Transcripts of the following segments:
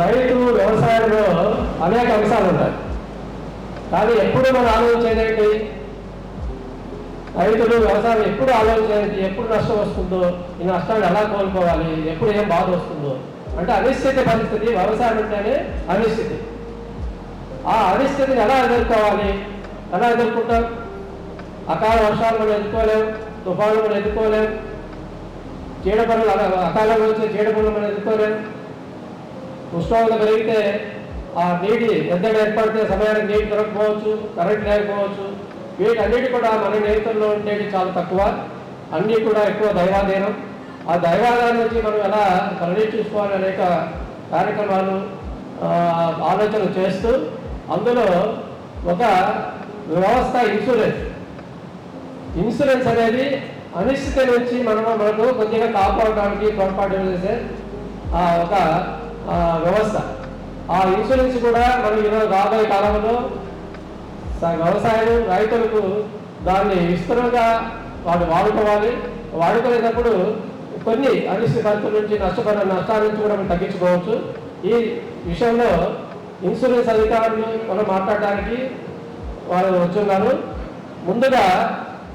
రైతు వ్యవసాయంలో అనేక అంశాలు ఉంటాయి కానీ ఎప్పుడు మనం ఆలోచించేదేంటి రైతులు వ్యవసాయం ఎప్పుడు ఆలోచించేది ఎప్పుడు నష్టం వస్తుందో ఈ నష్టాన్ని ఎలా కోల్పోవాలి ఎప్పుడు ఏం బాధ వస్తుందో. అంటే అనిశ్చిత పరిస్థితి వ్యవసాయం అంటేనే అనిశ్చితి. ఆ అనిశ్చితిని ఎలా ఎదుర్కోవాలి? ఎలా ఎదుర్కొంటాం? అకాల వర్షాలు మనం ఎదుర్కోలేం తుఫాను మనం ఎదుర్కోలేం చీడపనులు అకాలంలో వచ్చే చీడపనులు మనం ఎదుర్కోలేం. ఉష్ణోగ్రత పెరిగితే ఆ నీటి ఎద్దడి ఏర్పడితే సమయానికి నీటి దొరకపోవచ్చు కరెంట్ లేకపోవచ్చు. వీటన్నిటి కూడా మన నేతల్లో ఉండేవి చాలా తక్కువ. అన్నీ కూడా ఎక్కువ దైవాధీనం. ఆ దైవాధారం నుంచి మనం ఎలా పరిరక్షించుకోవాలి అనేక కార్యక్రమాలు ఆలోచన ఆలోచనలు చేస్తూ అందులో ఒక వ్యవస్థ ఇన్సూరెన్స్. ఇన్సూరెన్స్ అనేది అనిశ్చిత నుంచి మనం మనకు కొద్దిగా కాపాడడానికి తోడ్పాటు చేసే ఆ, ఒక వ్యవస్థ. ఆ ఇన్సూరెన్స్ కూడా మనం ఈరోజు రాబోయే కాలంలో వ్యవసాయం రైతులకు దాన్ని విస్తృతంగా వాడు వాడుకోవాలి. వాడుకునేటప్పుడు కొన్ని అనిశ్చిత ఖర్చుల నుంచి నష్టపడిన నష్టాల నుంచి కూడా మనం తగ్గించుకోవచ్చు. ఈ విషయంలో ఇన్సూరెన్స్ అధికారులు మనం మాట్లాడడానికి వారు వచ్చున్నారు. ముందుగా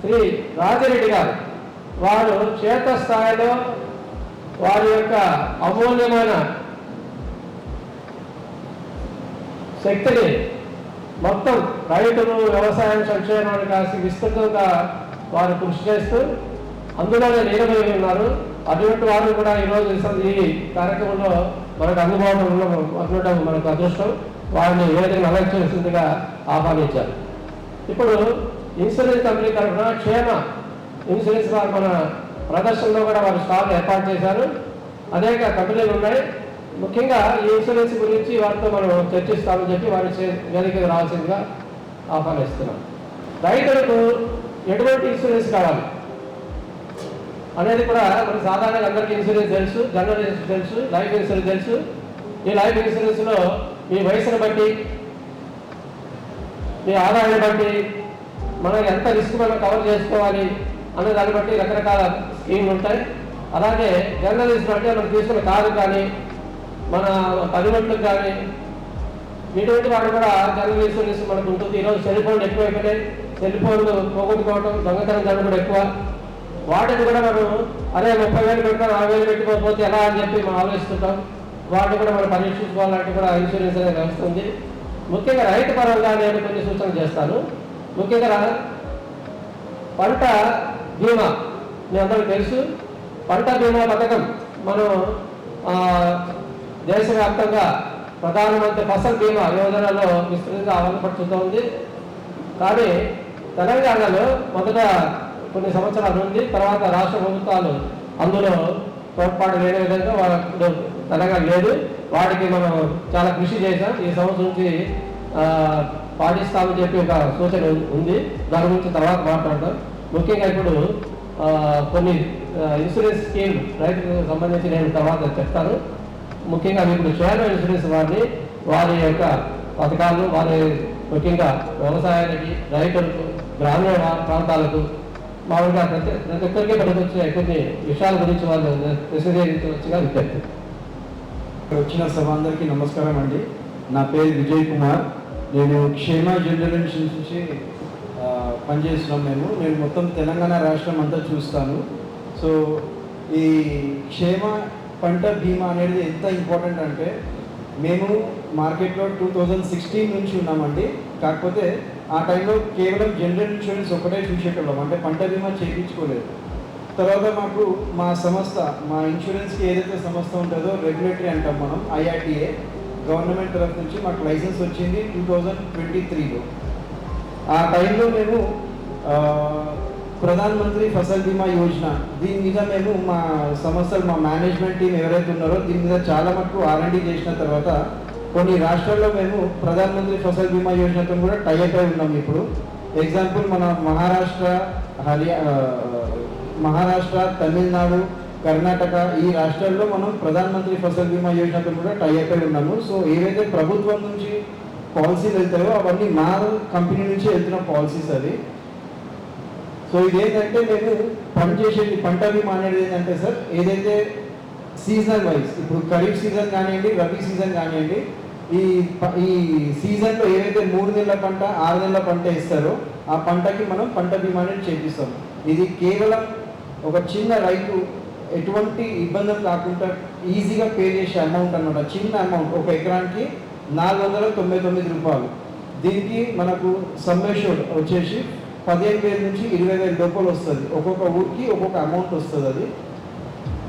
శ్రీ రాజిరెడ్డి గారు వారు క్షేత్రస్థాయిలో వారి యొక్క అమూల్యమైన శక్తిని మొత్తం రైతులు వ్యవసాయం సంక్షేమాన్ని కాసి విస్తృతంగా వారు కృషి చేస్తూ అందులోనే లీనమై ఉన్నారు. అటువంటి వారు కూడా ఈరోజు ఈ కార్యక్రమంలో మనకు అందుబాటులో ఉన్న ఉండటం మనకు అదృష్టం. వారిని ఏదైనా వేదికను చేసిందిగా ఆహ్వానించారు. ఇప్పుడు ఇన్సూరెన్స్ కంపెనీ తరఫున క్షేమ ఇన్సూరెన్స్ వారు మన ప్రదర్శనలో కూడా వారు స్టాల్ ఏర్పాటు చేశారు. అనేక కంపెనీలు ఉన్నాయి. ముఖ్యంగా ఈ ఇన్సూరెన్స్ గురించి వారితో మనం చర్చిస్తామని చెప్పి వారి వేదికకు రావాల్సిందిగా ఆహ్వానిస్తున్నాం. రైతులకు ఎటువంటి ఇన్సూరెన్స్ కావాలి? అనేది కూడా మనకు సాధారణంగా అందరికీ ఇన్సూరెన్స్ తెలుసు జనరల్ ఇన్సూరెన్స్ తెలుసు లైఫ్ ఇన్సూరెన్స్ తెలుసు. ఈ లైఫ్ ఇన్సూరెన్స్లో మీ వయసును బట్టి మీ ఆదాయాన్ని బట్టి మనం ఎంత రిస్క్ మనం కవర్ చేసుకోవాలి అనే దాన్ని బట్టి రకరకాల స్కీమ్లు ఉంటాయి. అలాగే జనరల్ అంటే మనం తీసుకున్న కారు కానీ మన పనిముట్లకు కానీ ఇటువంటి వాడు కూడా జనరల్ ఇన్సూరెన్స్ మనకు ఉంటుంది. ఈరోజు సెల్ ఫోన్లు ఎక్కువైపోయినాయి సెల్ ఫోన్లు పోగొట్టుకోవడం దొంగతనం జరగడం కూడా ఎక్కువ. వాటిని కూడా మనం అరే ముప్పై వేలు పెడతాం అరవై వేలు పెట్టుకోకపోతే ఎలా అని చెప్పి మనం ఆలోచిస్తుంటాం. వాటిని కూడా మనం పరీక్షించుకోవాలంటే కూడా ఇన్సూరెన్స్ అనేది వ్యవస్థ ఉంది. ముఖ్యంగా రైతు పరంగా నేను కొన్ని సూచనలు చేస్తాను. ముఖ్యంగా పంట బీమా మీ అందరికీ తెలుసు. పంట బీమా పథకం మనం దేశవ్యాప్తంగా ప్రధానమంత్రి ఫసల్ బీమా యోజనలో విస్తృతంగా అమలుపరుచుతోంది కానీ తెలంగాణలో మొదట కొన్ని సంవత్సరాలు ఉంది. తర్వాత రాష్ట్ర ప్రభుత్వాలు అందులో తోడ్పాటు లేని విధంగా వాళ్ళు తెలంగాణ లేదు. వాటికి మనం చాలా కృషి చేశాం. ఈ సంవత్సరం నుంచి పాటిస్తామని చెప్పి ఒక సూచన ఉంది. దాని గురించి తర్వాత మాట్లాడతాం ముఖ్యంగా ఇప్పుడు కొన్ని ఇన్సూరెన్స్ స్కీమ్ రైతులకు సంబంధించి నేను తర్వాత చెప్తాను. ముఖ్యంగా ఇప్పుడు షేర్ ఇన్సూరెన్స్ వారిని వారి యొక్క పథకాలు వారి ముఖ్యంగా వ్యవసాయానికి రైతులకు గ్రామీణ ప్రాంతాలకు మామూలుగా ప్రతి ప్రతి ఒక్కరికి పనికొచ్చిన కొన్ని విషయాల గురించి వాళ్ళు విశదీకరించవచ్చుగా విజ్ఞప్తి. ఇక్కడ వచ్చిన సభ అందరికీ నమస్కారం అండి. నా పేరు విజయ్ కుమార్. నేను క్షేమ జనరేషన్ నుంచి ఆ, పనిచేస్తున్నాం మేము. నేను మొత్తం తెలంగాణ రాష్ట్రం అంతా చూస్తాను. సో ఈ క్షేమ పంట బీమా అనేది ఎంత ఇంపార్టెంట్ అంటే మేము మార్కెట్లో టూ థౌజండ్ సిక్స్టీన్ నుంచి ఉన్నామండి. కాకపోతే ఆ టైంలో కేవలం జనరల్ ఇన్సూరెన్స్ ఒకటే చూసేటోళ్ళం. అంటే పంట బీమా చేయించుకోలేదు. తర్వాత మాకు మా సంస్థ మా ఇన్సూరెన్స్కి ఏదైతే సంస్థ ఉంటుందో రెగ్యులేటరీ అంటాం మనం ఐఆర్టీఏ గవర్నమెంట్ తరఫు నుంచి మాకు లైసెన్స్ వచ్చింది టూ థౌజండ్ ట్వంటీ త్రీలో. ఆ టైంలో మేము ప్రధానమంత్రి మంత్రి ఫసల్ బీమా యోజన. దీని మీద మేము మా సంస్థలు మా మేనేజ్మెంట్ టీం ఎవరైతే ఉన్నారో దీని మీద చాలా మటుకు ఆర్ఎండి చేసిన తర్వాత కొన్ని రాష్ట్రాల్లో మేము ప్రధానమంత్రి ఫసల్ బీమా యోజనతో కూడా టైఅప్ అయి ఉన్నాం ఇప్పుడు. ఎగ్జాంపుల్ మన మహారాష్ట్ర హర్యా మహారాష్ట్ర తమిళనాడు కర్ణాటక ఈ రాష్ట్రాల్లో మనం ప్రధాన మంత్రి ఫసల్ బీమా యోజనతో కూడా టైఅప్ అయి ఉన్నాము. సో ఏవైతే ప్రభుత్వం నుంచి పాలసీలు వెళ్తాయో అవన్నీ మా కంపెనీ నుంచి వెళ్తున్న పాలసీస్ అది సో ఇదేంటంటే నేను పని చేసేది పంట బీమా అనేది ఏంటంటే సార్ ఏదైతే సీజన్ వైజ్ ఇప్పుడు ఖరీఫ్ సీజన్ కానివ్వండి రబీ సీజన్ కానివ్వండి ఈ ఈ సీజన్లో ఏవైతే మూడు నెలల పంట ఆరు నెలల పంట ఇస్తారో ఆ పంటకి మనం పంట బీమా అనేది చేపిస్తాం. ఇది కేవలం ఒక చిన్న రైతు ఎటువంటి ఇబ్బందులు కాకుండా ఈజీగా పే చేసే అమౌంట్ అనమాట చిన్న అమౌంట్ ఒక ఎకరానికి నాలుగు వందల తొంభై తొమ్మిది రూపాయలు. దీనికి మనకు సమ్మేషన్ వచ్చేసి పదిహేను వేల నుంచి ఇరవై వేల లోపల వస్తుంది. ఒక్కొక్క ఊరికి ఒక్కొక్క అమౌంట్ వస్తుంది అది.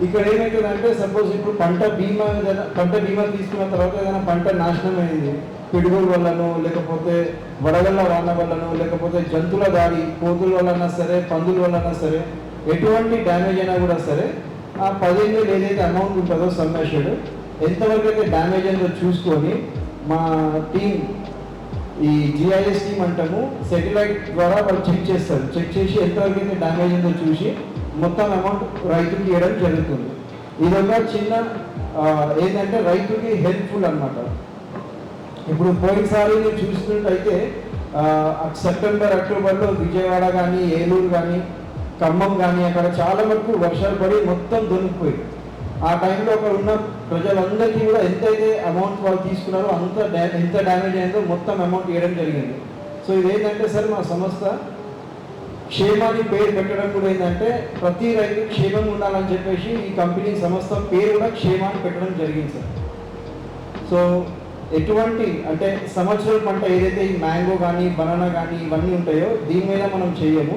ఇక్కడ ఏమవుతుందంటే సపోజ్ ఇప్పుడు పంట బీమా ఏదైనా పంట బీమా తీసుకున్న తర్వాత ఏదైనా పంట నాశనం అయింది. పిడుగుల వల్లనో లేకపోతే వడగళ్ళ వాన వల్లనో లేకపోతే జంతువుల దారి కోతుల వలన సరే పందుల వలన సరే ఎటువంటి డ్యామేజ్ అయినా కూడా సరే ఆ పదిహేను వేలు ఏదైతే అమౌంట్ ఉంటుందో సమ్మేషన్ ఎంతవరకు అయితే డ్యామేజ్ అయిందో చూసుకొని మా టీం ఈ జిఐఎస్ టీమ్ అంటాము. సెటిలైట్ ద్వారా వాళ్ళు చెక్ చేస్తారు. చెక్ చేసి ఎంతవరకు అయితే డ్యామేజ్ ఉందో చూసి మొత్తం అమౌంట్ రైతుకి ఇవ్వడం జరుగుతుంది. ఇది ఒక చిన్న ఏంటంటే రైతుకి హెల్ప్ఫుల్ అన్నమాట. ఇప్పుడు పోయినసారి నేను చూసినట్టయితే సెప్టెంబర్ అక్టోబర్లో విజయవాడ కానీ ఏలూరు కానీ ఖమ్మం కానీ అక్కడ చాలా వరకు వర్షాలు పడి మొత్తం దొనికిపోయి ఆ టైంలో అక్కడ ఉన్న ప్రజలందరికీ కూడా ఎంతైతే అమౌంట్ వాళ్ళు తీసుకున్నారో అంత డ్యా ఎంత డ్యామేజ్ అయిందో మొత్తం అమౌంట్ ఇవ్వడం జరిగింది. సో ఇదేంటంటే సార్ మా సంస్థ క్షేమాన్ని పేరు పెట్టడం కూడా ఏంటంటే ప్రతి రైతు క్షేమం ఉండాలని చెప్పేసి ఈ కంపెనీ సంస్థ పేరు కూడా క్షేమాన్ని పెట్టడం జరిగింది సార్. సో ఎటువంటి అంటే సంవత్సరం పంట ఏదైతే ఈ మ్యాంగో కానీ బనానా కానీ ఇవన్నీ ఉంటాయో దీని మీద మనం చేయము.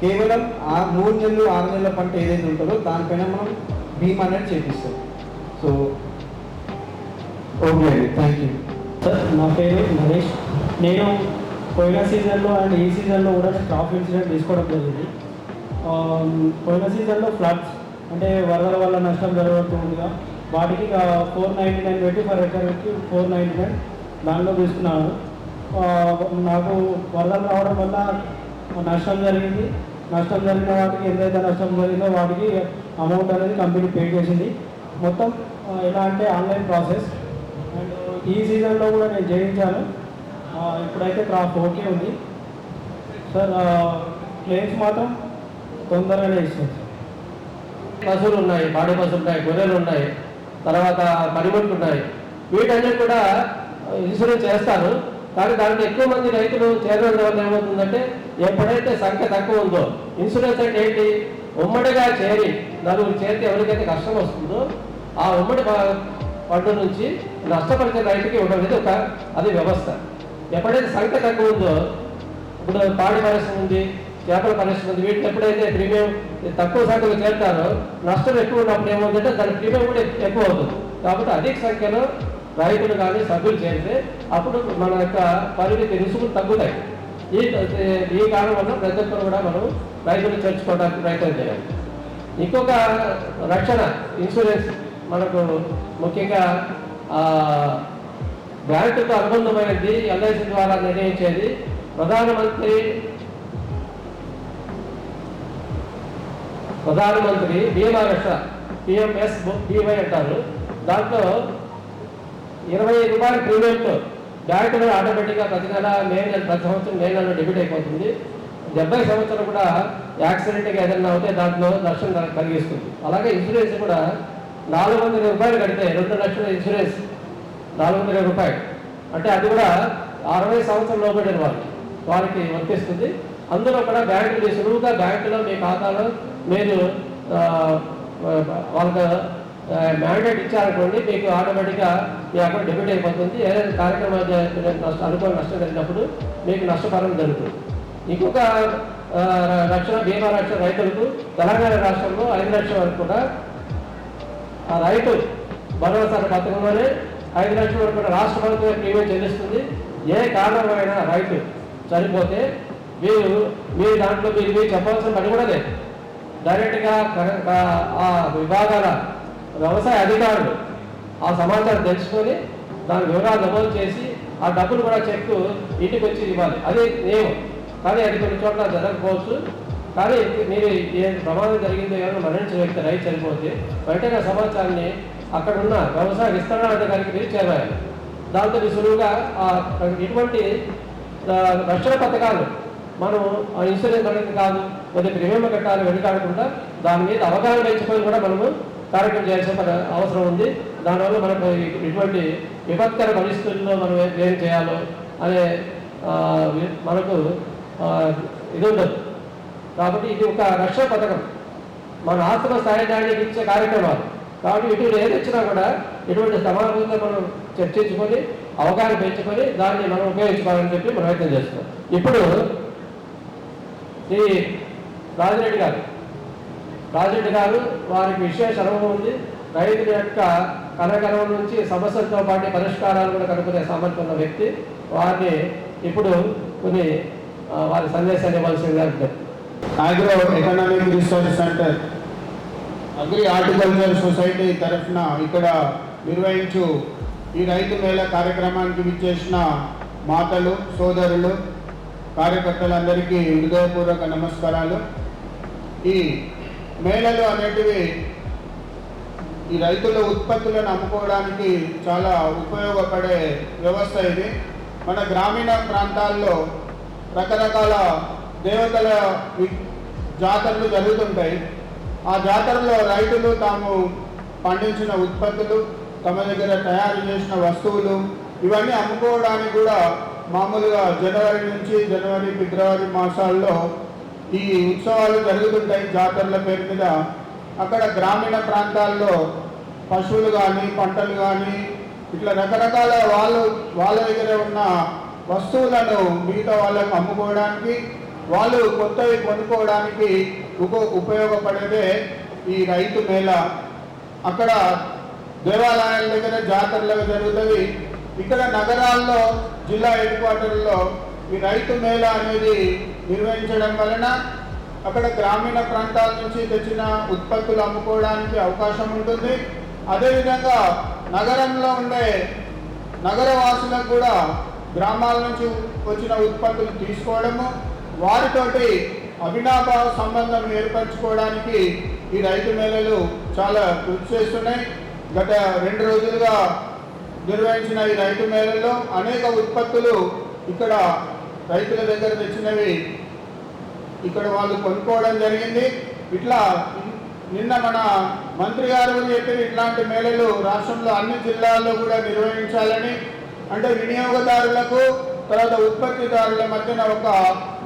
కేవలం ఆ మూడు నెలలు ఆరు నెలల పంట ఏదైతే ఉంటుందో దానిపైన మనం బీమా అనేది చేపిస్తాం. సో ఓకే అండి థ్యాంక్ యూ సార్ నా పేరు నరేష్. నేను పోయిన సీజన్లో అండ్ ఈ సీజన్లో కూడా నేను క్రాప్ ఇన్సూరెన్స్ తీసుకోవడం జరిగింది. పోయిన సీజన్లో ఫ్లడ్స్ అంటే వరదల వల్ల నష్టం జరుగుతుందిగా వాటికి ఫోర్ నైంటీ నైన్ పెట్టి ఫర్ ఎకర్కి ఫోర్ నైంటీ నైన్ దానిలో తీసుకున్నాను. నాకు వరదలు రావడం వల్ల నష్టం జరిగింది. నష్టం జరిగిన వాటికి ఎంతైతే నష్టం జరిగిందో వాటికి అమౌంట్ అనేది కంపెనీ పే చేసింది. మొత్తం ఎలా అంటే ఆన్లైన్ ప్రాసెస్ అండ్ ఈ సీజన్లో కూడా నేను జయించాను. ఇప్పుడైతే క్రాప్ ఓకే ఉంది. సార్ క్లెయిమ్స్ మాత్రం తొందరగానే ఇస్తుంది. పశువులు ఉన్నాయి పాడి పశువులు ఉన్నాయి గొర్రెలు ఉన్నాయి తర్వాత పనిముట్లు ఉన్నాయి. వీటన్నిటి కూడా ఇన్సూరెన్స్ చేస్తారు కానీ దాంట్లో ఎక్కువ మంది రైతులు చేరడం వల్ల ఏమవుతుందంటే ఎప్పుడైతే సంఖ్య తక్కువ ఉందో ఇన్సూరెన్స్ అంటే ఏంటి? ఉమ్మడిగా చేరి నలుగురు చేరితే ఎవరికైతే కష్టం వస్తుందో ఆ ఉమ్మడి ప- పంట నుంచి నష్టపరిచే రైతుకి ఇవ్వడం అనేది ఒక అది వ్యవస్థ. ఎప్పుడైతే సంఖ్య తక్కువ ఉందో ఇప్పుడు పాడి పరిశ్రమ ఉంది చేపల పరిశ్రమ ఉంది వీటికి ఎప్పుడైతే ప్రీమియం తక్కువ సంఖ్యలో చేరుతారో నష్టం ఎక్కువ ఉన్నప్పుడు ఏమవుతుందంటే దాని ప్రీమియం కూడా ఎక్కువ అవుతుంది. కాబట్టి అధిక సంఖ్యలో రైతులు కానీ సభ్యులు చేస్తే అప్పుడు మన యొక్క పరిమితి రుసుములు తగ్గుతాయి. ఈ ఈ కారణం వల్ల ప్రతి ఒక్కరు కూడా మనం రైతులు చేర్చుకోవడానికి ప్రయత్నం చేయాలి. ఇంకొక రక్షణ ఇన్సూరెన్స్ మనకు ముఖ్యంగా బ్యాంకుతో అనుబంధమైనది ఎల్ఐసి ద్వారా నిర్ణయించేది ప్రధానమంత్రి ప్రధానమంత్రి బీమా రక్షణ పిఎంఎస్ బీమై అంటారు. దాంట్లో ఇరవై రూపాయల ప్రీమియంతో డైరెక్ట్గా ఆటోమేటిక్గా ప్రతి నెల మే నెల ప్రతి సంవత్సరం మే నెలలో డెబిట్ అయిపోతుంది. డెబ్బై సంవత్సరం కూడా యాక్సిడెంట్గా ఏదైనా అవుతే దాంట్లో నష్టం కలిగిస్తుంది. అలాగే ఇన్సూరెన్స్ కూడా నాలుగు వందల రూపాయలు కడితే రెండు లక్షల ఇన్సూరెన్స్ నాలుగు వందల రూపాయలు. అంటే అది కూడా అరవై సంవత్సరం లోబడిన వాళ్ళు వారికి వర్తిస్తుంది. అందులో కూడా బ్యాంకులు సులువుగా బ్యాంకులో మీ ఖాతాలో మీరు ఆ, వాళ్ళకి మ్యాండేట్ ఇచ్చారనుకోండి మీకు ఆటోమేటిక్గా మీ అకౌంట్ డెబిట్ అయిపోతుంది. ఏదైనా కార్యక్రమాలు జ- నష్ట అనుకోని నష్టం జరిగినప్పుడు మీకు నష్టపరం జరుగుతుంది. ఇంకొక రక్షణ బీమా రక్షణ రైతులకు తెలంగాణ రాష్ట్రంలో ఐదు లక్షల వరకు కూడా ఆ రైతు భరోసా పథకంలోనే ఐదు లక్షల వరకు కూడా రాష్ట్ర ప్రభుత్వం ప్రీమియం చెల్లిస్తుంది. ఏ కారణమైన రైతు చనిపోతే మీరు మీ దాంట్లో మీరు మీరు చెప్పాల్సిన పని కూడా లేదు. డైరెక్ట్గా క- ఆ విభాగాల వ్యవసాయ అధికారులు ఆ సమాచారం తెలుసుకొని దాని వివరాలు నమోదు చేసి ఆ డబ్బులు కూడా చెక్ ఇంటికి వచ్చి ఇవ్వాలి. అది నియమం. కానీ అది కొన్ని చోట్ల జరగకపోవచ్చు కానీ మీరు ఏ ప్రమాదం జరిగిందో ఏమైనా మరణించిన వ్యక్తి రైతు చనిపోతే వెంటనే ఆ సమాచారాన్ని అక్కడ ఉన్న వ్యవసాయ విస్తరణ అధికారికి మీరు చేరాలి. దాంతో సులువుగా ఇటువంటి రక్షణ పథకాలు మనం ఆ ఇన్సూరెన్స్ అనేది కాదు కొద్దిగా ప్రీమియం కట్టాలి వెనుకాడకుండా దాని మీద అవగాహన పెంచుకొని కూడా మనము కార్యక్రమం చేయాల్సిన అవసరం ఉంది. దానివల్ల మనకు ఎటువంటి ఇటువంటి విపత్కర పరిస్థితుల్లో మనం ఏం చేయాలో అనే మనకు ఇది ఉండదు. కాబట్టి ఇది ఒక రక్షణ పథకం. మన ఆత్మ స్థాయిదానికి ఇచ్చే కార్యక్రమాలు. కాబట్టి ఇటువంటి ఏది వచ్చినా కూడా ఇటువంటి సమానంగా మనం చర్చించుకొని అవగాహన పెంచుకొని దాన్ని మనం ఉపయోగించుకోవాలని చెప్పి ప్రయత్నం చేస్తున్నాం. ఇప్పుడు శ్రీ రాజిరెడ్డి గారు రాజిరెడ్డి గారు వారికి విశేష అనుభవం ఉంది. రైతుల యొక్క కనకరం నుంచి సమస్యలతో పాటు పరిష్కారాలు కూడా కనుక్కునే సామర్థ్యం ఉన్న వ్యక్తి. వారిని ఇప్పుడు కొన్ని వారి సందేశాన్ని ఇవ్వాల్సిందిగా విజ్ఞప్తి. Agro economic research centre agri horticulture society తరఫున ఇక్కడ నిర్వహించు ఈ రైతు మేళ కార్యక్రమానికి విచ్చేసిన మాతలు సోదరులు కార్యకర్తలందరికీ హృదయపూర్వక నమస్కారాలు. ఈ మేళలు అనేటివి ఈ రైతుల ఉత్పత్తులను అమ్ముకోవడానికి చాలా ఉపయోగపడే వ్యవస్థ ఇది. మన గ్రామీణ ప్రాంతాల్లో రకరకాల దేవతల జాతరలు జరుగుతుంటాయి. ఆ జాతరలో రైతులు తాము పండించిన ఉత్పత్తులు తమ దగ్గర తయారు చేసిన వస్తువులు ఇవన్నీ అమ్ముకోవడానికి కూడా మామూలుగా జనవరి నుంచి జనవరి ఫిబ్రవరి మాసాల్లో ఈ ఉత్సవాలు జరుగుతుంటాయి జాతరల పేరు మీద. అక్కడ గ్రామీణ ప్రాంతాల్లో పశువులు కానీ పంటలు కానీ ఇట్లా రకరకాల వాళ్ళు వాళ్ళ దగ్గర ఉన్న వస్తువులను మిగతా వాళ్ళకు అమ్ముకోవడానికి వాళ్ళు కొత్తవి కొనుక్కోవడానికి ఉప ఉపయోగపడేదే ఈ రైతు మేళ. అక్కడ దేవాలయాల దగ్గర జాతరలు జరుగుతుంది ఇక్కడ నగరాల్లో జిల్లా హెడ్ క్వార్టర్లో ఈ రైతు మేళ అనేది నిర్వహించడం వలన అక్కడ గ్రామీణ ప్రాంతాల నుంచి తెచ్చిన ఉత్పత్తులు అమ్ముకోవడానికి అవకాశం ఉంటుంది. అదేవిధంగా నగరంలో ఉండే నగర వాసులకు కూడా గ్రామాల నుంచి వచ్చిన ఉత్పత్తులు తీసుకోవడము వారితోటి అభినాభావ సంబంధం ఏర్పరచుకోవడానికి ఈ రైతు మేళలు చాలా కృషి చేస్తున్నాయి. గత రెండు రోజులుగా నిర్వహించిన ఈ రైతు మేళల్లో అనేక ఉత్పత్తులు ఇక్కడ రైతుల దగ్గర తెచ్చినవి. ఇక్కడ వాళ్ళు కొనుక్కోవడం జరిగింది. ఇట్లా నిన్న మన మంత్రి గారు చెప్పిన ఇట్లాంటి మేళలు రాష్ట్రంలో అన్ని జిల్లాల్లో కూడా నిర్వహించాలని. అంటే వినియోగదారులకు తర్వాత ఉత్పత్తిదారుల మధ్యన ఒక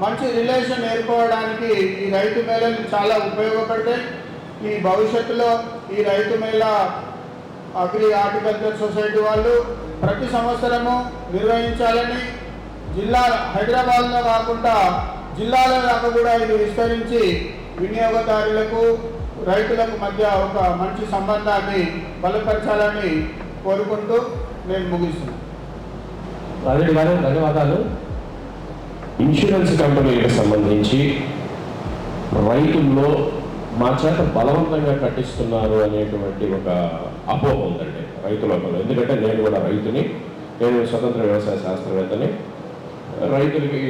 మంచి రిలేషన్ ఏర్పడడానికి ఈ రైతు మేళలు చాలా ఉపయోగపడతాయి. ఈ భవిష్యత్తులో ఈ రైతు మేళ అగ్రి హార్టికల్చర్ సొసైటీ వాళ్ళు ప్రతి సంవత్సరము నిర్వహించాలని జిల్లా హైదరాబాద్లో కాకుండా జిల్లాల దాకా కూడా ఇది విస్తరించి వినియోగదారులకు రైతులకు మధ్య ఒక మంచి సంబంధాన్ని బలపరచాలని కోరుకుంటూ నేను ముగిస్తున్నాను. రాజిరెడ్డి గారు ధన్యవాదాలు. ఇన్సూరెన్స్ కంపెనీలకు సంబంధించి రైతుల్లో మా చేత బలవంతంగా కట్టిస్తున్నారు అనేటువంటి ఒక అపోహ ఉందండి రైతులలో ఎందుకంటే నేను కూడా రైతుని నేను స్వతంత్ర వ్యవసాయ శాస్త్రవేత్తని. రైతులకి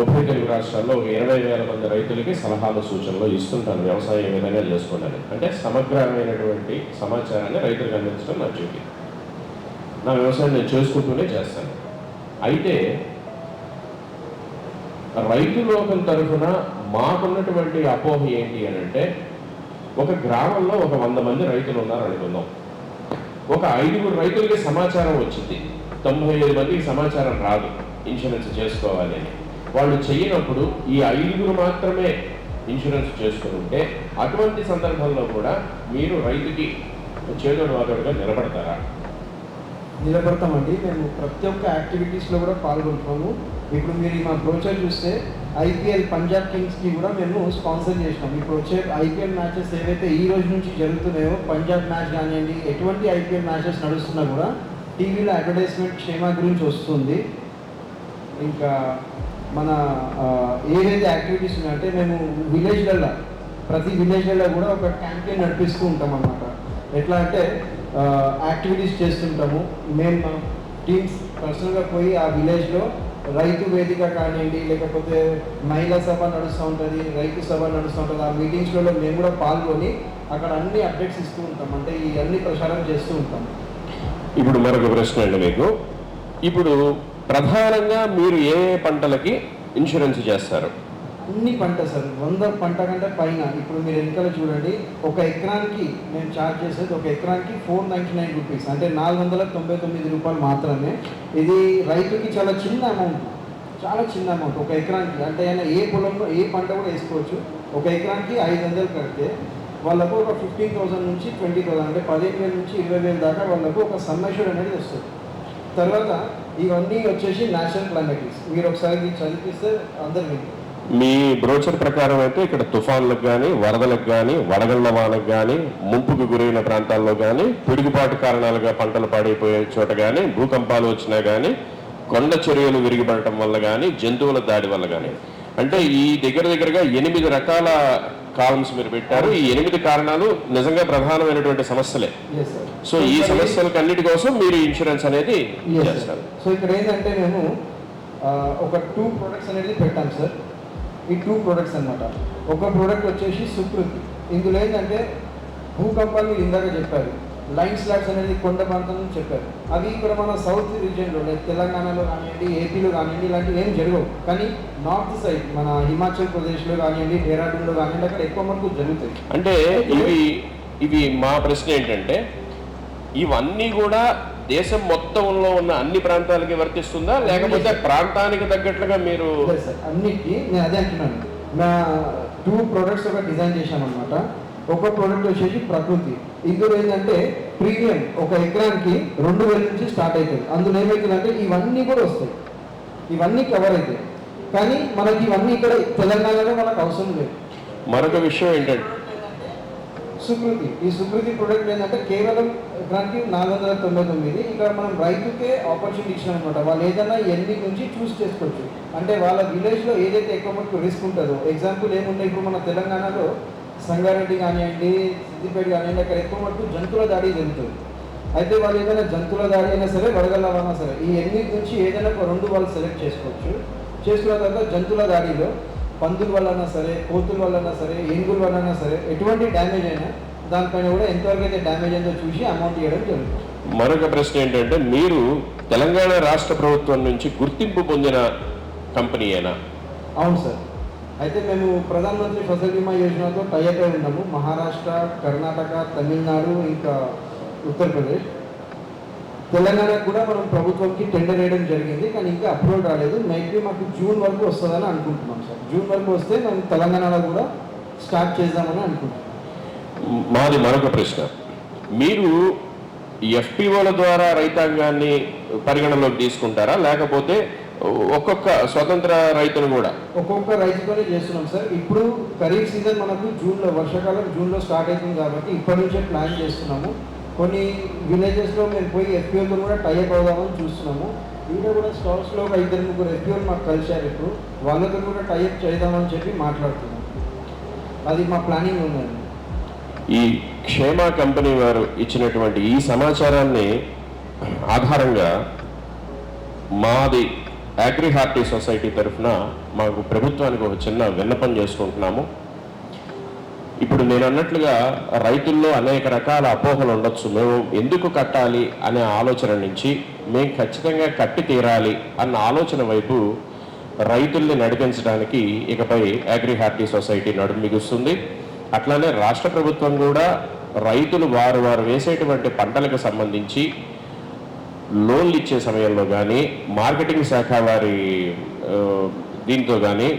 ఉభయ తెలుగు రాష్ట్రాల్లో ఒక ఇరవై వేల మంది రైతులకి సలహాలు సూచనలు ఇస్తుంటాను వ్యవసాయం ఏ విధంగా చేసుకోండి అంటే సమగ్రమైనటువంటి సమాచారాన్ని రైతులకు అందించడం నా డ్యూటీ. నా వ్యవసాయం నేను చేసుకుంటూనే చేస్తాను. అయితే రైతు లోకం తరఫున మాకున్నటువంటి అపోహ ఏంటి అని అంటే ఒక గ్రామంలో ఒక వంద మంది రైతులు ఉన్నారు అనుకుందాం. ఒక ఐదుగురు రైతులకి సమాచారం వచ్చింది. తొంభై ఐదు మందికి సమాచారం రాదు. ఇన్సూరెన్స్ చేసుకోవాలి అని. వాళ్ళు చేయనప్పుడు ఈ ఐదుగురు మాత్రమే ఇన్సూరెన్స్ చేసుకుని ఉంటే అటువంటి సందర్భంలో కూడా మీరు రైతుకి చేదోడు వాదోడుగా నిలబడతారా? నిలబడతామండి. మేము ప్రతి ఒక్క యాక్టివిటీస్లో కూడా పాల్గొంటాము ఇప్పుడు మీరు మా బ్రోచర్ చూస్తే ఐపీఎల్ పంజాబ్ కింగ్స్కి కూడా మేము స్పాన్సర్ చేసినాం. ఇప్పుడు వచ్చే ఐపీఎల్ మ్యాచెస్ ఏవైతే ఈ రోజు నుంచి జరుగుతున్నాయో పంజాబ్ మ్యాచ్ కానివ్వండి ఎటువంటి ఐపీఎల్ మ్యాచెస్ నడుస్తున్నా కూడా టీవీలో అడ్వర్టైజ్మెంట్ క్షేమ గురించి వస్తుంది. ఇంకా మన ఏదైతే యాక్టివిటీస్ ఉన్నాయంటే మేము విలేజ్లలో ప్రతి విలేజ్లలో కూడా ఒక క్యాంపెయిన్ నడిపిస్తూ ఉంటాం అన్నమాట ఎట్లా అంటే యాక్టివిటీస్ చేస్తుంటాము. మేము టీమ్స్ పర్సనల్గా పోయి ఆ విలేజ్లో రైతు వేదిక కానివ్వండి లేకపోతే మహిళా సభ నడుస్తూ ఉంటుంది రైతు సభ నడుస్తూ ఉంటుంది. ఆ మీటింగ్స్లలో మేము కూడా పాల్గొని అక్కడ అన్ని అప్డేట్స్ ఇస్తూ ఉంటాం. అంటే ఈ అన్ని ప్రచారం చేస్తూ ఉంటాం. ఇప్పుడు మరొక ప్రశ్న అండి మీకు. ఇప్పుడు ప్రధానంగా మీరు ఏ ఏ పంటలకి ఇన్సూరెన్స్ చేస్తారు? అన్ని పంట సార్ వంద పంట కంటే పైన. ఇప్పుడు మీరు వెనకాల చూడండి ఒక ఎకరానికి మేము ఛార్జ్ చేసేది ఒక ఎకరానికి ఫోర్ నైంటీ నైన్ రూపీస్ అంటే నాలుగు వందల తొంభై తొమ్మిది రూపాయలు మాత్రమే. ఇది రైతుకి చాలా చిన్న అమౌంట్ చాలా చిన్న అమౌంట్ ఒక ఎకరానికి. అంటే ఆయన ఏ పొలంలో ఏ పంట కూడా వేసుకోవచ్చు. ఒక ఎకరానికి ఐదు వందలు కడితే వాళ్ళకు ఒక ఫిఫ్టీన్ థౌసండ్ నుంచి ట్వంటీ థౌసండ్ అంటే పదిహేను వేల నుంచి ఇరవై వేల దాకా వాళ్ళకు ఒక సమ్మేషన్ అనేది వస్తుంది. తర్వాత ఇవన్నీ వచ్చేసి నేషనల్ క్లైమేటిక్స్ మీరు ఒకసారి చదివిస్తే అందరు వింటారు. మీ బ్రోచర్ ప్రకారం అయితే ఇక్కడ తుఫాన్లకు కానీ వరదలకు కానీ వడగళ్ళ వానకు కానీ ముంపుకు గురైన ప్రాంతాల్లో కానీ పిడుగుపాటు కారణాలుగా పంటలు పాడైపోయే చోట కానీ భూకంపాలు వచ్చినా కానీ కొండ చర్యలు విరిగిపడటం వల్ల కానీ జంతువుల దాడి వల్ల కానీ అంటే ఈ దగ్గర దగ్గరగా ఎనిమిది రకాల కాలమ్స్ మీరు పెట్టారు. ఈ ఎనిమిది కారణాలు నిజంగా ప్రధానమైనటువంటి సమస్యలే. సో ఈ సమస్యలకు అన్నిటి కోసం మీరు ఇన్సూరెన్స్ అనేది చేస్తారు. సో ఇక్కడ ఏంటంటే మేము ఆ, ఒక టూ ప్రొడక్ట్స్ అనేది పెట్టాం సార్ ఈ టూ ప్రొడక్ట్స్ అన్నమాట. ఒక ప్రోడక్ట్ వచ్చేసి సుకృతి. ఇందులో ఏంటంటే భూకంపాలు ఇందాక చెప్పారు. లైన్ స్లాబ్స్ అనేది కొండ ప్రాంతం నుంచి చెప్పారు. అవి ఇక్కడ మన సౌత్ రీజియన్లో లైక్ తెలంగాణలో కానివ్వండి ఏపీలో కానివ్వండి ఇలాంటివి ఏం జరగవు. కానీ నార్త్ సైడ్ మన హిమాచల్ ప్రదేశ్లో కానివ్వండి డెహ్రాడూన్లో కానివ్వండి అక్కడ ఎక్కువ మనకు జరుగుతాయి. అంటే ఇవి ఇవి మా ప్రశ్న ఏంటంటే ఇవన్నీ కూడా దేశం మొత్తంలో ఉన్న అన్ని ప్రాంతాలకి వర్తిస్తుందా? లేకపోతే ప్రాంతానికి తగ్గట్లుగా మీరు అన్నిటికీ నేను అదే అంటున్నాను. నా టూ ప్రోడక్ట్స్ ఒక డిజైన్ చేశామన్నమాట. ఒక ప్రోడక్ట్ వచ్చేసి ప్రకృతి. ఇందులో ఏంటంటే ప్రీమియం ఒక ఎకరానికి రెండు వేల నుంచి స్టార్ట్ అవుతుంది. అందులో ఏమవుతుందంటే ఇవన్నీ కూడా వస్తాయి. ఇవన్నీ కవర్ అవుతాయి. కానీ మనకి ఇవన్నీ ఇక్కడ తెలంగాణలో మనకు అవసరం లేదు. మరొక విషయం ఏంటంటే సుకృతి. ఈ సుకృతి ప్రోడక్ట్ ఏంటంటే కేవలం ఎకరానికి నాలుగు వందల తొంభై తొమ్మిది. ఇక్కడ మనం రైతుకే ఆపర్చునిటీ ఇచ్చినాం అనమాట వాళ్ళు ఏదైనా ఎన్ని నుంచి చూస్ చేసుకోవచ్చు. అంటే వాళ్ళ విలేజ్లో ఏదైతే ఎక్కువ మనకు రిస్క్ ఉంటుందో ఎగ్జాంపుల్ ఏముండే ఇప్పుడు మన తెలంగాణలో సంగారెడ్డి కానివ్వండి సిద్దిపేట కానివ్వండి అక్కడ ఎక్కువ మటుకు జంతువుల దాడి జరుగుతుంది. అయితే వాళ్ళు ఏదైనా జంతువుల దాడి అయినా సరే వడగల్లవైనా సరే ఈ ఎన్నిటి నుంచి ఏదైనా ఒక రెండు వాళ్ళు సెలెక్ట్ చేసుకోవచ్చు. చేసుకున్న తర్వాత జంతువుల దాడిలో పందుల వల్లనా సరే కోతుల వల్లనా సరే ఏనుగుల వల్లనా సరే ఎటువంటి డ్యామేజ్ అయినా దానిపైన కూడా ఎంతవరకు అయితే డ్యామేజ్ అయిందో చూసి అమౌంట్ ఇవ్వడం జరుగుతుంది. మరొక ప్రశ్న ఏంటంటే మీరు తెలంగాణ రాష్ట్ర ప్రభుత్వం నుంచి గుర్తింపు పొందిన కంపెనీ అయినా అవును సార్. అయితే మేము ప్రధానమంత్రి ఫసల్ బీమా యోజనతో టైఅప్ అయి ఉన్నాము. మహారాష్ట్ర కర్ణాటక తమిళనాడు ఇంకా ఉత్తరప్రదేశ్. తెలంగాణకు కూడా మనం ప్రభుత్వంకి టెండర్ వేయడం జరిగింది కానీ ఇంకా అప్రూవల్ రాలేదు. మేబీ మాకు జూన్ వరకు వస్తుందని అనుకుంటున్నాం సార్. జూన్ వరకు వస్తే మేము తెలంగాణలో కూడా స్టార్ట్ చేద్దామని అనుకుంటున్నాం. మాది మరొక ప్రశ్న. మీరు ఎఫ్పిఓల ద్వారా రైతాంగాన్ని పరిగణలోకి తీసుకుంటారా? లేకపోతే ఒక్కొక్క స్వతంత్ర రైతులు కూడా. ఒక్కొక్క రైతుతోనే చేస్తున్నాం సార్. ఇప్పుడు ఖరీఫ్ సీజన్ మనకు జూన్లో వర్షాకాలం జూన్లో స్టార్ట్ అవుతుంది కాబట్టి ఇప్పటి నుంచే ప్లాన్ చేస్తున్నాము. కొన్ని విలేజెస్లో మేము పోయి ఎఫ్పిఓతో కూడా టైఅప్ అవుదామని చూస్తున్నాము. ఇంకా కూడా స్టాల్స్లో ఒక ఇద్దరు ముగ్గురు ఎఫ్పిఓలు మాకు కలిశారు ఇప్పుడు. వాళ్ళతో కూడా టైఅప్ చేద్దామని చెప్పి మాట్లాడుతున్నాం. అది మా ప్లానింగ్ ఉందండి ఈ క్షేమ కంపెనీ వారు ఇచ్చినటువంటి ఈ సమాచారాన్ని ఆధారంగా మాది అగ్రిహార్టీ సొసైటీ తరఫున మాకు ప్రభుత్వానికి ఒక చిన్న విన్నపం చేసుకుంటున్నాము. ఇప్పుడు నేను అన్నట్లుగా రైతుల్లో అనేక రకాల అపోహలు ఉండొచ్చు. మేము ఎందుకు కట్టాలి అనే ఆలోచన నుంచి మేము ఖచ్చితంగా కట్టి తీరాలి అన్న ఆలోచన వైపు రైతుల్ని నడిపించడానికి ఇకపై అగ్రిహార్టీ సొసైటీ నడుము మిగుస్తుంది. అట్లానే రాష్ట్ర ప్రభుత్వం కూడా రైతులు వారు వారు వేసేటువంటి పంటలకు సంబంధించి లోన్లు ఇచ్చే సమయంలో కానీ మార్కెటింగ్ శాఖ వారి దీంతో కానీ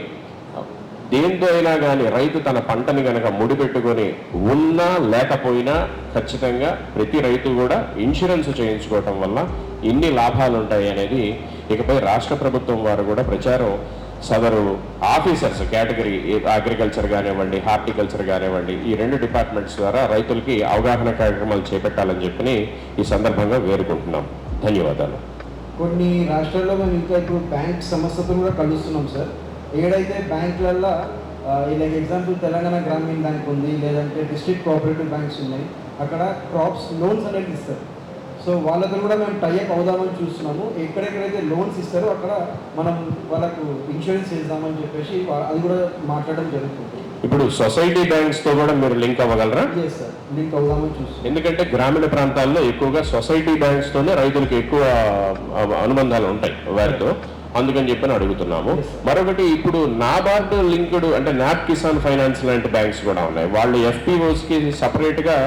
దేంతో అయినా కానీ రైతు తన పంటని కనుక ముడిపెట్టుకొని ఉన్నా లేకపోయినా ఖచ్చితంగా ప్రతి రైతు కూడా ఇన్సూరెన్స్ చేయించుకోవటం వల్ల ఇన్ని లాభాలు ఉంటాయి అనేది ఇకపై రాష్ట్ర ప్రభుత్వం వారు కూడా ప్రచారం సదరు ఆఫీసర్స్ కేటగిరీ అగ్రికల్చర్ కానివ్వండి హార్టికల్చర్ కానివ్వండి ఈ రెండు డిపార్ట్మెంట్స్ ద్వారా రైతులకి అవగాహన కార్యక్రమాలు చేపట్టాలని చెప్పి ఈ సందర్భంగా వేడుకుంటున్నాం. ధన్యవాదాలు. కొన్ని రాష్ట్రాల్లో మేము ఇంకా ఇప్పుడు బ్యాంక్ సమస్యతో కూడా కలుస్తున్నాం సార్. ఏడైతే బ్యాంకులల్లో ఇలా ఎగ్జాంపుల్ తెలంగాణ గ్రామీణ బ్యాంక్ ఉంది లేదంటే డిస్ట్రిక్ట్ కోఆపరేటివ్ బ్యాంక్స్ ఉన్నాయి అక్కడ క్రాప్స్ లోన్స్ అనేది ఇస్తారు. సో వాళ్ళతో కూడా మేము టైఅప్ అవుదామని చూస్తున్నాము. ఎక్కడెక్కడైతే లోన్స్ ఇస్తారో అక్కడ మనం వాళ్ళకు ఇన్సూరెన్స్ చేద్దామని చెప్పేసి అది కూడా మాట్లాడడం జరుగుతుంది. ఇప్పుడు సొసైటీ బ్యాంక్స్తో కూడా మీరు లింక్ అవ్వగలరా? ఎందుకంటే గ్రామీణ ప్రాంతాల్లో ఎక్కువగా సొసైటీ బ్యాంక్స్ తోనే రైతులకు ఎక్కువ అనుబంధాలు ఉంటాయి వారితో. అందుకని చెప్పని అడుగుతున్నాము. మరొకటి ఇప్పుడు నాబార్డ్ లింక్డ్ అంటే నాప్ కిసాన్ ఫైనాన్స్ లాంటి బ్యాంక్స్ కూడా ఉన్నాయి. వాళ్ళు FPOs కి సపరేట్గా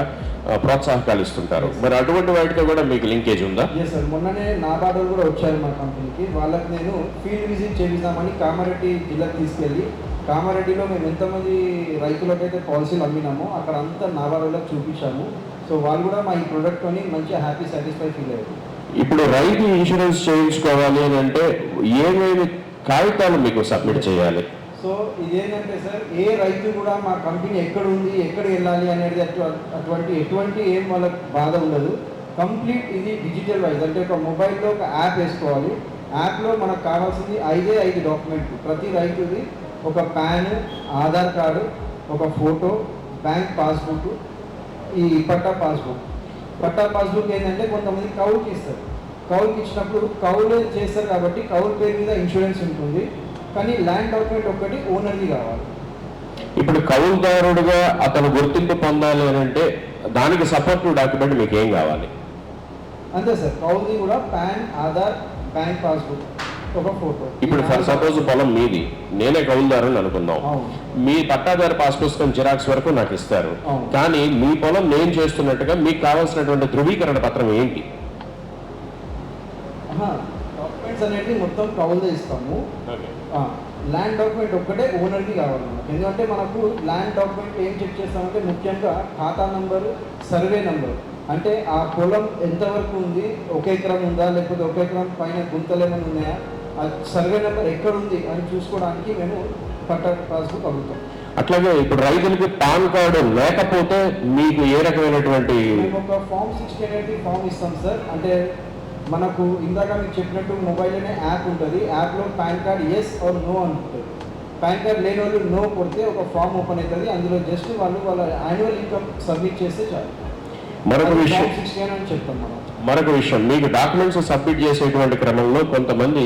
ఆ, ప్రోత్సాహకాలు ఇస్తుంటారు. మరి అటువంటి వాటితో కూడా మీకు లింకేజ్ ఉందా? సార్ మొన్ననే నాబార్డు కూడా వచ్చారు మా కంపెనీకి. వాళ్ళకి నేను ఫీల్డ్ విజిట్ చేపిద్దామని కామారెడ్డి జిల్లాకు తీసుకెళ్ళి కామారెడ్డిలో మేము ఎంతమంది రైతులకైతే పాలసీలు అమ్మినామో అక్కడ అంతా నాబార్డులకు చూపించాము. సో వాళ్ళు కూడా మా ఈ ప్రోడక్ట్ కొని మంచిగా హ్యాపీ సాటిస్ఫై ఫీల్ అయ్యారు. ఇప్పుడు రైతు ఇన్సూరెన్స్ చేయించుకోవాలి అని అంటే ఏమేమి కాగితాలు మీకు సబ్మిట్ చేయాలి? సో ఇదేంటంటే సార్ ఏ రైతు కూడా మా కంపెనీ ఎక్కడ ఉంది ఎక్కడ వెళ్ళాలి అనేది అటు- అటువంటి ఎటువంటి ఏం వాళ్ళకి బాధ ఉండదు. కంప్లీట్ ఇది డిజిటల్ వైజ్ అంటే ఒక మొబైల్లో ఒక యాప్ వేసుకోవాలి. యాప్లో మనకు కావాల్సింది ఐదే ఐదు డాక్యుమెంట్ ప్రతి రైతుది ఒక పాన్ ఆధార్ కార్డు ఒక ఫోటో బ్యాంక్ పాస్బుక్ ఈ పట్టా పాస్బుక్. పట్టా పాస్బుక్ ఏంటంటే కొంతమంది కౌలుకి ఇస్తారు కౌలుకి ఇచ్చినప్పుడు కౌలు చేస్తారు కాబట్టి కౌలు పేరు మీద ఇన్సూరెన్స్ ఉంటుంది. కానీ ల్యాండ్ డాక్యుమెంట్ ఒక్కటి ఓనర్ది కావాలి. ఇప్పుడు కౌలుదారుడుగా అతను గుర్తింపు పొందాలి అని అంటే దానికి సపోర్టివ్ డాక్యుమెంట్ మీకు ఏం కావాలి? అంతే సార్. కౌలుది కూడా పాన్ ఆధార్ బ్యాంక్ పాస్బుక్. ఇప్పుడు ఫర్ సపోజ్ పొలం మీది. నేనే కౌలుదారుని అనుకుందాం. మీ పట్టాదారు పాస్ పుస్తకం జిరాక్స్ వరకు నాకు ఇస్తారు. కానీ మీ పొలం నేను చేస్తున్నట్టుగా మీకు కావాల్సినటువంటి ధృవీకరణ పత్రం ఏంటి? డాక్యుమెంట్స్ మొత్తం కౌలుదే ఇస్తాము. ల్యాండ్ డాక్యుమెంట్ ఒక్కటే ఓనర్కి కావాలి ఎందుకంటే మనకు ల్యాండ్ డాక్యుమెంట్ ఏం చెక్ చేస్తామంటే ముఖ్యంగా ఖాతా నంబరు సర్వే నంబర్. అంటే ఆ పొలం ఎంతవరకు ఉంది? ఒక ఎకరం ఉందా? లేకపోతే ఒక ఎకరం పైన గుంతలు ఏమైనా ఉన్నాయా? సర్వే నెంబర్ ఎక్కడ ఉంది అని చూసుకోవడానికి మేము పట్టా పాస్బుక్ అడుగుతాం. అట్లాగే ఇప్పుడు రైతులకి పాన్ కార్డు లేకపోతే మీకు ఏ రకమైనటువంటి మేము ఒక ఫామ్ సిక్స్టీ అనేది ఫామ్ ఇస్తాం సార్. అంటే మనకు ఇందాక మీకు చెప్పినట్టు మొబైల్లోనే యాప్ ఉంటుంది. యాప్లో PAN card S R no అని ఉంటుంది పాన్ కార్డ్ లేని వాళ్ళు నో కొడితే ఒక ఫామ్ ఓపెన్ అవుతుంది. అందులో జస్ట్ వాళ్ళు వాళ్ళ యాన్యువల్ ఇన్కమ్ సబ్మిట్ చేస్తే చాలు. మరొక విషయం. సిక్స్టీ అని చెప్తాం మనం. మరొక విషయం. మీకు డాక్యుమెంట్స్ సబ్మిట్ చేసేటువంటి క్రమంలో కొంతమంది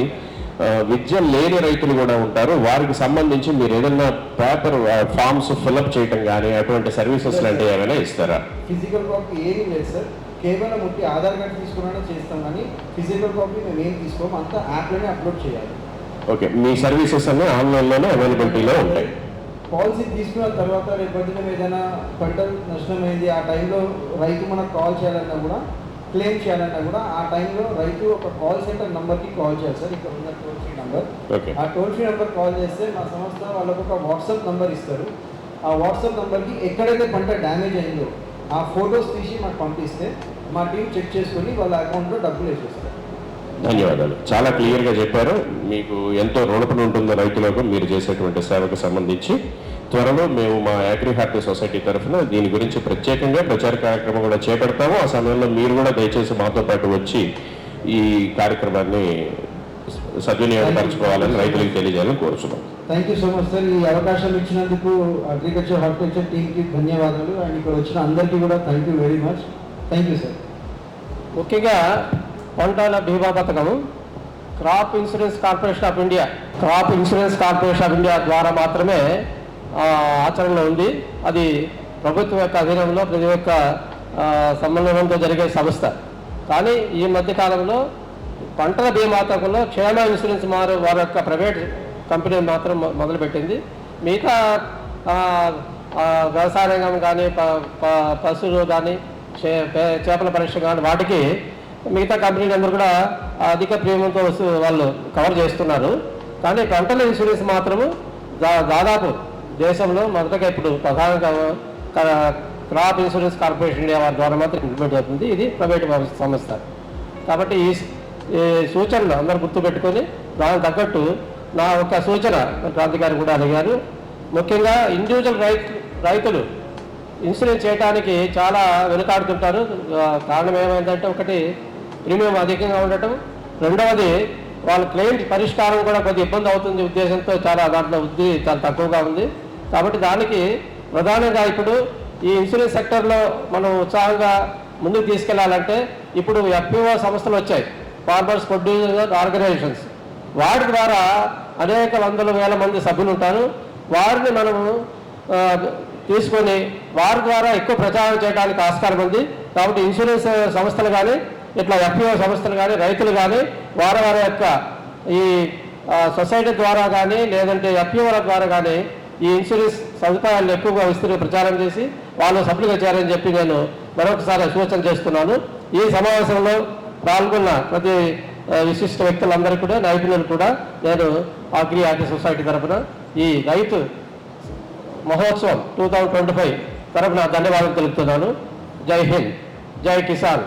విద్య లేని రైతులు కూడా ఉంటారు. వారికి సంబంధించి మీరు ఏదైనా పేపర్ ఫామ్స్ ఫిల్అప్ చేయటం కానీ అటువంటి సర్వీసెస్ లాంటివి ఏమైనా ఇస్తారా? ఫిజికల్ కాపీ ఏమీ లేదు సార్ కేవలం ఒకటి ఆధార్ కార్డ్ తీసుకున్నా చేస్తాం కానీ ఫిజికల్ కాపీ మేము ఏం తీసుకోము. అంతా యాప్లోనే అప్లోడ్ చేయాలి. ఓకే. మీ సర్వీసెస్ అన్ని ఆన్లైన్లోనే అవైలబిలిటీలో ఉంటాయి. పాలసీ తీసుకున్న తర్వాత రేపు పొద్దున ఏదైనా పంట నష్టమైంది ఆ టైంలో రైతు మనకు కాల్ చేయాలన్నా కూడా క్లెయిమ్ చేయాలన్నా కూడా ఆ టైంలో రైతు ఒక కాల్ సెంటర్ నెంబర్కి కాల్ చేయాలి సార్. ఇక్కడ ఉన్న టోల్ ఫ్రీ నెంబర్ ఆ టోల్ ఫ్రీ నెంబర్ కాల్ చేస్తే మా సంస్థ వాళ్ళకు ఒక వాట్సాప్ నెంబర్ ఇస్తారు. ఆ వాట్సాప్ నెంబర్కి ఎక్కడైతే పంట డ్యామేజ్ అయిందో ఆ ఫొటోస్ తీసి మాకు పంపిస్తే మా టీం చెక్ చేసుకొని వాళ్ళ అకౌంట్లో డబ్బులు వేసేస్తారు. ధన్యవాదాలు. చాలా క్లియర్గా చెప్పారు. మీకు ఎంతో రుణపడి ఉంటుందో రైతులకు మీరు చేసేటువంటి సేవకు సంబంధించి త్వరలో మేము మా అగ్రి హార్టీ సొసైటీ తరఫున దీని గురించి ప్రత్యేకంగా ప్రచార కార్యక్రమం కూడా చేపడతాము. ఆ సమయంలో మీరు కూడా దయచేసి మాతో పాటు వచ్చి ఈ కార్యక్రమాన్ని సద్వినియోగపరచుకోవాలని రైతులకు తెలియజేయాలని కోరుతున్నాం thank you so much sir ఈ అవకాశం ఇచ్చినందుకు అగ్రికల్చర్ హార్టికల్చర్ టీమ్కి ధన్యవాదాలు. అండ్ ఇక్కడ వచ్చిన అందరికీ కూడా thank you very much thank you sir ముఖ్యంగా పంటల బీమా పథకం crop insurance corporation of India crop insurance corporation of India ద్వారా మాత్రమే ఆచరణలో ఉంది. అది ప్రభుత్వం యొక్క అధీనంలో ప్రతి ఒక్క సమన్వయంతో జరిగే సంస్థ. కానీ ఈ మధ్య కాలంలో పంటల బీమా పథకంలో క్షేమ ఇన్సూరెన్స్ మారు వారి యొక్క ప్రైవేట్ కంపెనీ మాత్రం మొదలుపెట్టింది. మిగతా వ్యవసాయ రంగం కానీ ప- ప- పశువులు కానీ చే- చేపల పరీక్ష కానీ వాటికి మిగతా కంపెనీలు అందరూ కూడా అధిక ప్రీమియంతో వస్తూ వాళ్ళు కవర్ చేస్తున్నారు. కానీ పంటల ఇన్సూరెన్స్ మాత్రము దా- దాదాపు దేశంలో మొదటగా ఇప్పుడు ప్రధానంగా క్రాప్ ఇన్సూరెన్స్ కార్పొరేషన్ ఇండియా వారి ద్వారా మాత్రం ఇంప్లిమెంట్ అవుతుంది. ఇది ప్రైవేట్ సంస్థ. కాబట్టి ఈ సూచనలు అందరూ గుర్తుపెట్టుకొని దానికి తగ్గట్టు నా ఒక సూచన క్రాంతి గారు కూడా అడిగారు. ముఖ్యంగా ఇండివిజువల్ రైతు రైతులు ఇన్సూరెన్స్ చేయడానికి చాలా వెనుకాడుతుంటారు. కారణం ఏమైందంటే ఒకటి ప్రీమియం అధికంగా ఉండటం. రెండవది వాళ్ళ క్లెయిమ్ పరిష్కారం కూడా కొద్దిగా ఇబ్బంది అవుతుంది ఉద్దేశంతో చాలా దాంట్లో వృద్ధి చాలా తక్కువగా ఉంది. కాబట్టి దానికి ప్రధానంగా ఇప్పుడు ఈ ఇన్సూరెన్స్ సెక్టర్లో మనం ఉత్సాహంగా ముందుకు తీసుకెళ్ళాలంటే ఇప్పుడు ఎఫ్పిఓ సంస్థలు వచ్చాయి. ఫార్మర్స్ ప్రొడ్యూసర్ ఆర్గనైజేషన్స్ వాటి ద్వారా అనేక వందల వేల మంది సభ్యులు ఉంటారు. వారిని మనము తీసుకొని వారి ద్వారా ఎక్కువ ప్రచారం చేయడానికి ఆస్కారం ఉంది. కాబట్టి ఇన్సూరెన్స్ సంస్థలు కానీ ఇట్లా ఎఫ్పిఓ సంస్థలు కానీ రైతులు కానీ వారి వారి యొక్క ఈ సొసైటీ ద్వారా కానీ లేదంటే ఎఫ్పిఓల ద్వారా కానీ ఈ ఇన్సూరెన్స్ సదుపాయాలను ఎక్కువగా విస్తృత ప్రచారం చేసి వాళ్ళు సభ్యులుగా చేయాలని చెప్పి నేను మరొకసారి సూచన చేస్తున్నాను. ఈ సమావేశంలో పాల్గొన్న ప్రతి విశిష్ట వ్యక్తులందరికీ కూడా నైపుణ్యులు కూడా నేను అగ్రి ఆర్టీ సొసైటీ తరఫున ఈ రైతు మహోత్సవం టూ థౌజండ్ ట్వంటీ ఫైవ్ తరఫున ధన్యవాదాలు తెలుపుతున్నాను. జై హింద్. జై కిసాన్.